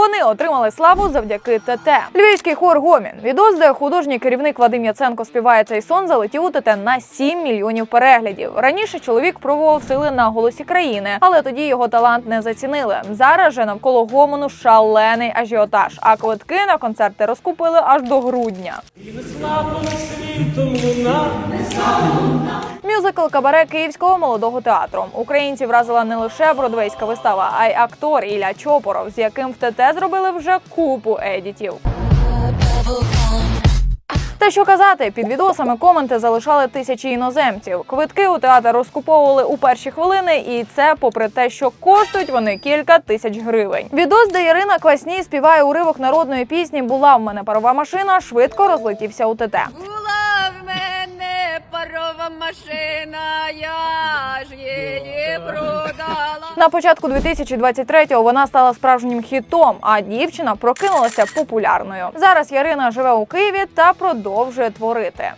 Вони отримали славу завдяки ТТ. Львівський хор Гомін. Відос, художній керівник Вадим Яценко співає цей сон, залетів у ТТ на 7 мільйонів переглядів. Раніше чоловік пробував сили на голосі країни, але тоді його талант не зацінили. Зараз же навколо гомону шалений ажіотаж. А квитки на концерти розкупили аж до грудня. І весна світом луна. Мюзикл кабаре Київського молодого театру. Українці вразила не лише бродвейська вистава, а й актор Ілля Чопоров, з яким в ТТ зробили вже купу едітів. Та що казати, під відосами коменти залишали тисячі іноземців. Квитки у театр розкуповували у перші хвилини, і це попри те, що коштують вони кілька тисяч гривень. Відос, де Ірина Квасній співає уривок народної пісні Була в мене парова машина, швидко розлетівся у ТТ. Машина, я ж її продала. На початку 2023-го вона стала справжнім хітом, а дівчина прокинулася популярною. Зараз Ярина живе у Києві та продовжує творити.